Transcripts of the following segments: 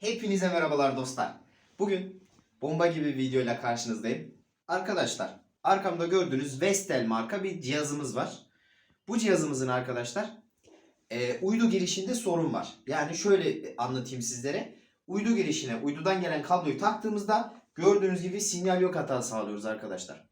Hepinize merhabalar dostlar. Bugün bomba gibi bir videoyla karşınızdayım. Arkadaşlar arkamda gördüğünüz Vestel marka bir cihazımız var. Bu cihazımızın arkadaşlar e, uydu girişinde sorun var. Yani şöyle anlatayım sizlere. Uydu girişine uydudan gelen kabloyu taktığımızda gördüğünüz gibi sinyal yok hatası sağlıyoruz arkadaşlar.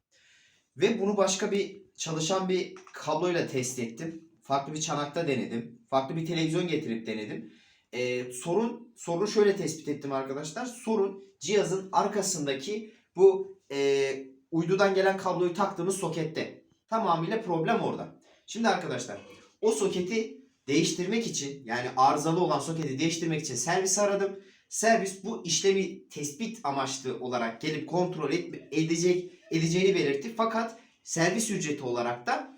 Ve bunu başka bir çalışan bir kabloyla test ettim. Farklı bir çanakta denedim. Farklı bir televizyon getirip denedim. Ee, sorun sorunu şöyle tespit ettim arkadaşlar. Sorun cihazın arkasındaki bu e, uydudan gelen kabloyu taktığımız sokette. Tamamıyla problem orada. Şimdi arkadaşlar o soketi değiştirmek için yani arızalı olan soketi değiştirmek için servis aradım. Servis bu işlemi tespit amaçlı olarak gelip kontrol et, edecek edeceğini belirtti. Fakat servis ücreti olarak da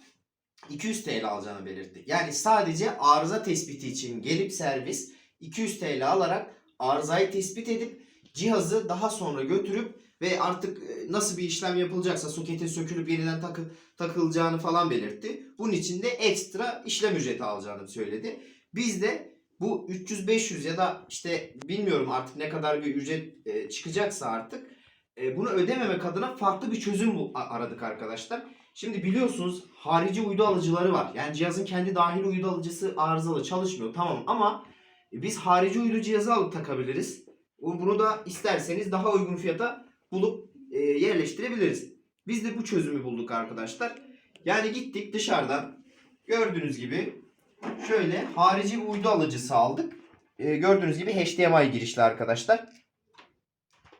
200 TL alacağını belirtti. Yani sadece arıza tespiti için gelip servis 200 TL alarak arızayı tespit edip cihazı daha sonra götürüp ve artık e, nasıl bir işlem yapılacaksa soketin sökülüp yeniden takı, takılacağını falan belirtti. Bunun için de ekstra işlem ücreti alacağını söyledi. Biz de bu 300-500 ya da işte bilmiyorum artık ne kadar bir ücret e, çıkacaksa artık e, bunu ödememek adına farklı bir çözüm aradık arkadaşlar. Şimdi biliyorsunuz harici uydu alıcıları var. Yani cihazın kendi dahil uydu alıcısı arızalı çalışmıyor tamam ama biz harici uydu cihazı alıp takabiliriz. Bu- Bunu da isterseniz daha uygun fiyata bulup e, yerleştirebiliriz. Biz de bu çözümü bulduk arkadaşlar. Yani gittik dışarıdan gördüğünüz gibi şöyle harici uydu alıcısı aldık. E, gördüğünüz gibi HDMI girişli arkadaşlar.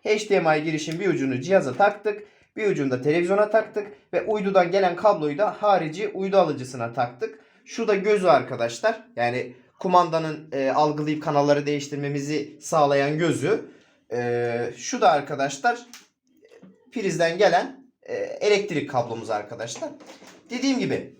HDMI girişin bir ucunu cihaza taktık. Bir ucunu da televizyona taktık. Ve uydudan gelen kabloyu da harici uydu alıcısına taktık. Şu da gözü arkadaşlar. Yani kumandanın e, algılayıp kanalları değiştirmemizi sağlayan gözü. E, şu da arkadaşlar prizden gelen e, elektrik kablomuz arkadaşlar. Dediğim gibi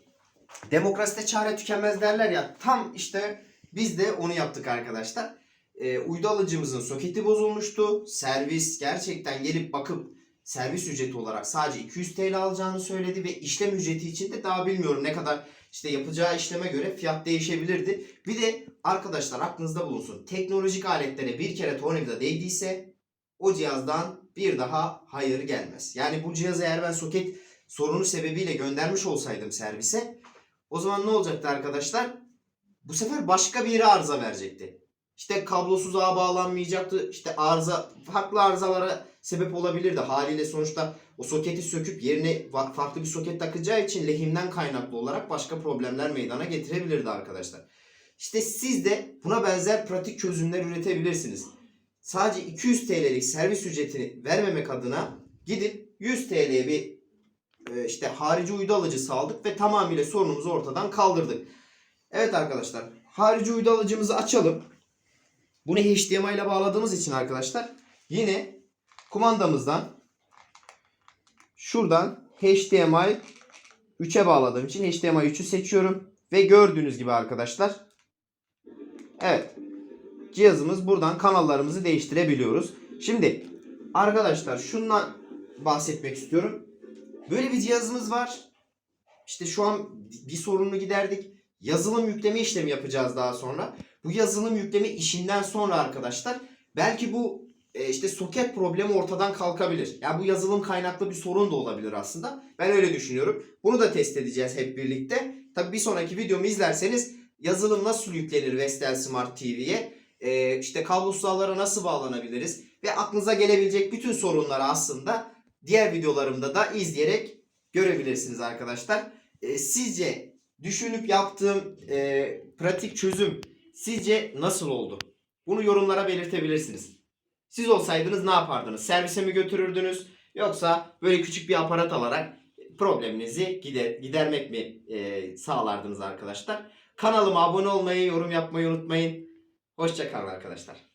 demokraside çare tükenmez derler ya tam işte biz de onu yaptık arkadaşlar. E, uydu alıcımızın soketi bozulmuştu. Servis gerçekten gelip bakıp servis ücreti olarak sadece 200 TL alacağını söyledi ve işlem ücreti için de daha bilmiyorum ne kadar işte yapacağı işleme göre fiyat değişebilirdi. Bir de arkadaşlar aklınızda bulunsun. Teknolojik aletlere bir kere tornavida değdiyse o cihazdan bir daha hayır gelmez. Yani bu cihazı eğer ben soket sorunu sebebiyle göndermiş olsaydım servise o zaman ne olacaktı arkadaşlar? Bu sefer başka bir yere arıza verecekti. İşte kablosuz ağa bağlanmayacaktı. İşte arıza farklı arızalara sebep olabilirdi. Haliyle sonuçta o soketi söküp yerine fa- farklı bir soket takacağı için lehimden kaynaklı olarak başka problemler meydana getirebilirdi arkadaşlar. İşte siz de buna benzer pratik çözümler üretebilirsiniz. Sadece 200 TL'lik servis ücretini vermemek adına gidip 100 TL'ye bir e, işte harici uydu alıcısı aldık ve tamamıyla sorunumuzu ortadan kaldırdık. Evet arkadaşlar harici uydu alıcımızı açalım. Bunu HDMI ile bağladığımız için arkadaşlar yine kumandamızdan şuradan HDMI 3'e bağladığım için HDMI 3'ü seçiyorum. Ve gördüğünüz gibi arkadaşlar evet cihazımız buradan kanallarımızı değiştirebiliyoruz. Şimdi arkadaşlar şundan bahsetmek istiyorum. Böyle bir cihazımız var. İşte şu an bir sorununu giderdik. Yazılım yükleme işlemi yapacağız daha sonra. Bu yazılım yükleme işinden sonra arkadaşlar belki bu e, işte soket problemi ortadan kalkabilir. Yani bu yazılım kaynaklı bir sorun da olabilir aslında. Ben öyle düşünüyorum. Bunu da test edeceğiz hep birlikte. Tabii bir sonraki videomu izlerseniz yazılım nasıl yüklenir Vestel Smart TV'ye, e, işte kablosuz nasıl bağlanabiliriz ve aklınıza gelebilecek bütün sorunları aslında diğer videolarımda da izleyerek görebilirsiniz arkadaşlar. E, sizce düşünüp yaptığım e, pratik çözüm sizce nasıl oldu? Bunu yorumlara belirtebilirsiniz. Siz olsaydınız ne yapardınız? Servise mi götürürdünüz? Yoksa böyle küçük bir aparat alarak probleminizi gider, gidermek mi e, sağlardınız arkadaşlar? Kanalıma abone olmayı, yorum yapmayı unutmayın. Hoşçakalın arkadaşlar.